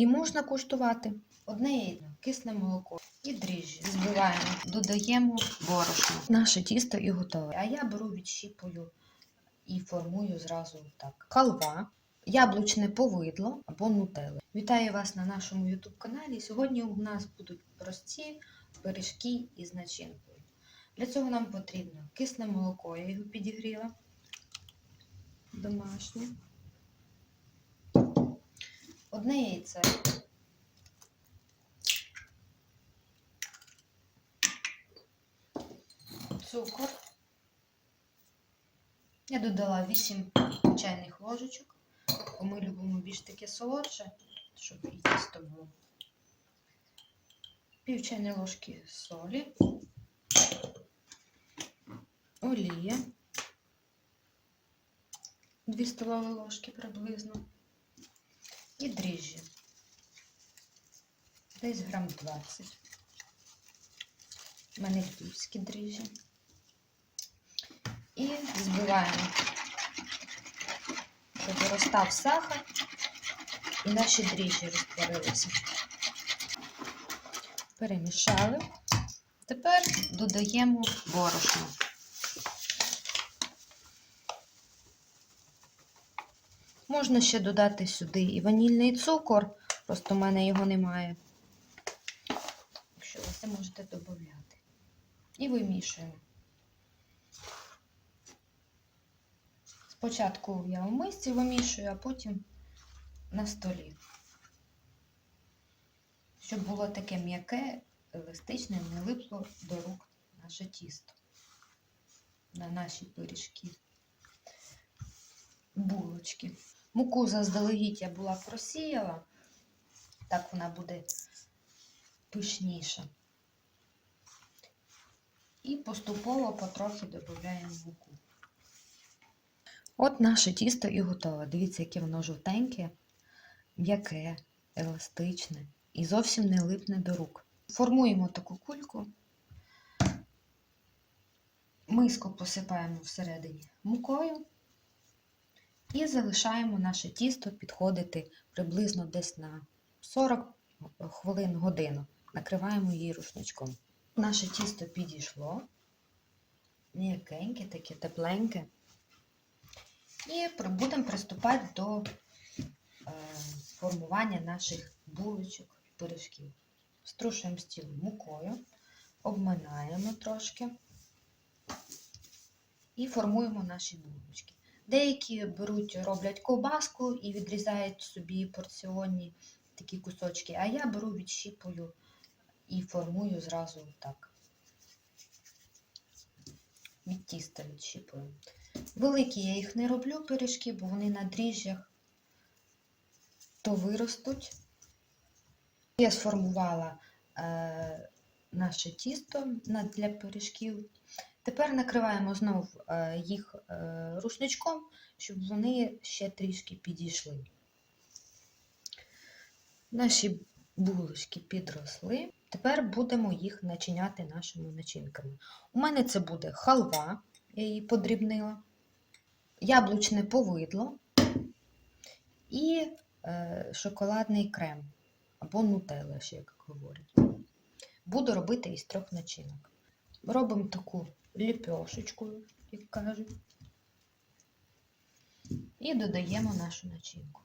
І можна куштувати одне яйце, кисне молоко і дріжджі. Збиваємо, додаємо борошно. Наше тісто і готове. А я беру, відщіпую і формую зразу так. Халва, яблучне повидло або нутелли. Вітаю вас на нашому YouTube каналі. Сьогодні у нас будуть прості пиріжки із начинкою. Для цього нам потрібно кисне молоко, я його підігріла. Домашнє. Одне яйце. Цукор. Я додала 8 чайних ложечок. бо Ми любимо більш таке солодше, щоб і тісто було. Пів чайної ложки солі, олія, 2 столові ложки приблизно, і дріжджі. Десь грам 20. У мене львівські дріжджі. І збиваємо, щоб розстав сахар і наші дріжджі розтворилися. Перемішали. Тепер додаємо борошно. Можна ще додати сюди і ванільний цукор, просто в мене його немає. Якщо ви це можете додати. І вимішуємо. Спочатку я у мисці вимішую, а потім на столі. Щоб було таке м'яке, еластичне, не липло до рук наше тісто на наші пиріжки, булочки. Муку заздалегідь я була просіяла, так вона буде пишніша. І поступово потрохи додаємо муку. От наше тісто і готове. Дивіться, яке воно жовтеньке, м'яке, еластичне і зовсім не липне до рук. Формуємо таку кульку, миску посипаємо всередині мукою і залишаємо наше тісто підходити приблизно десь на 40 хвилин годину. Накриваємо її рушничком. Наше тісто підійшло, м'якеньке, таке тепленьке. І будемо приступати до е, формування наших булочок пиріжків. Струшуємо стіл мукою, обминаємо трошки і формуємо наші булочки. Деякі беруть, роблять ковбаску і відрізають собі порціонні такі кусочки, а я беру, відщіпую і формую зразу так. Від тіста відщіпую. Великі я їх не роблю пиріжки, бо вони на дріжджах то виростуть. Я сформувала е, наше тісто для пиріжків. Тепер накриваємо знову е, їх е, рушничком, щоб вони ще трішки підійшли. Наші булочки підросли. Тепер будемо їх начиняти нашими начинками. У мене це буде халва, я її подрібнила, яблучне повидло і е, шоколадний крем або нутелла, ще як говорять. Буду робити із трьох начинок. Робимо таку ліпешечку, як кажуть, і додаємо нашу начинку.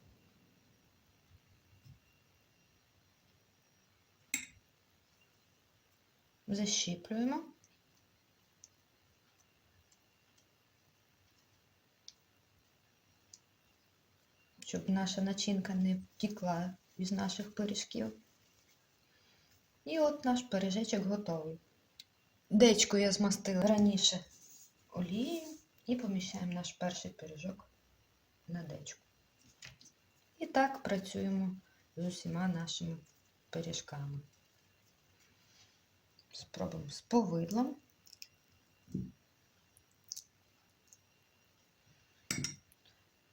Защіплюємо. Щоб наша начинка не втікла із наших пиріжків. І от наш пиріжечок готовий. Дечко я змастила раніше олією і поміщаємо наш перший пиріжок на дечку. І так працюємо з усіма нашими пиріжками. Спробуємо з повидлом.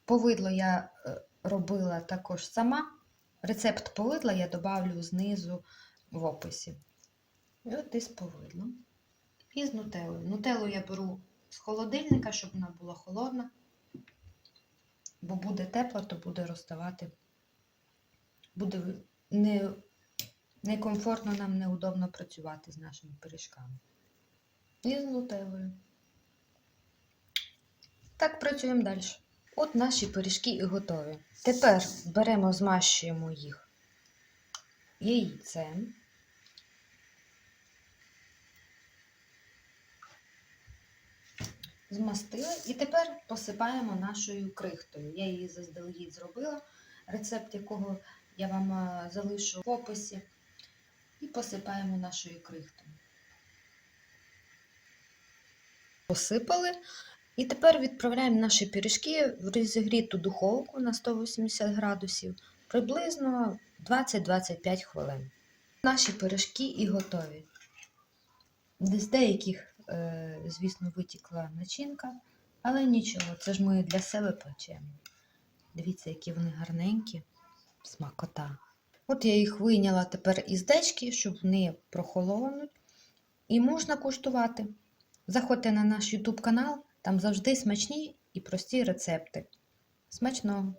Повидло я е, робила також сама. Рецепт повидла я добавлю знизу в описі. І от і з повидлом. І з нутеллою. Нутеллу я беру з холодильника, щоб вона була холодна, бо буде тепло, то буде розставати, буде не, некомфортно нам неудобно працювати з нашими пиріжками. І з нутеллою. Так працюємо далі. От наші пиріжки і готові. Тепер беремо, змащуємо їх яйцем. Змастили і тепер посипаємо нашою крихтою. Я її заздалегідь зробила, рецепт якого я вам е, залишу в описі. І посипаємо нашою крихтою. Посипали. І тепер відправляємо наші пиріжки в розігріту духовку на 180 градусів приблизно 20-25 хвилин. Наші пиріжки і готові. З деяких, звісно, витікла начинка, але нічого, це ж ми для себе печемо. Дивіться, які вони гарненькі, смакота. От я їх вийняла тепер із дечки, щоб вони прохолонуть. І можна куштувати. Заходьте на наш YouTube канал, там завжди смачні і прості рецепти. Смачного!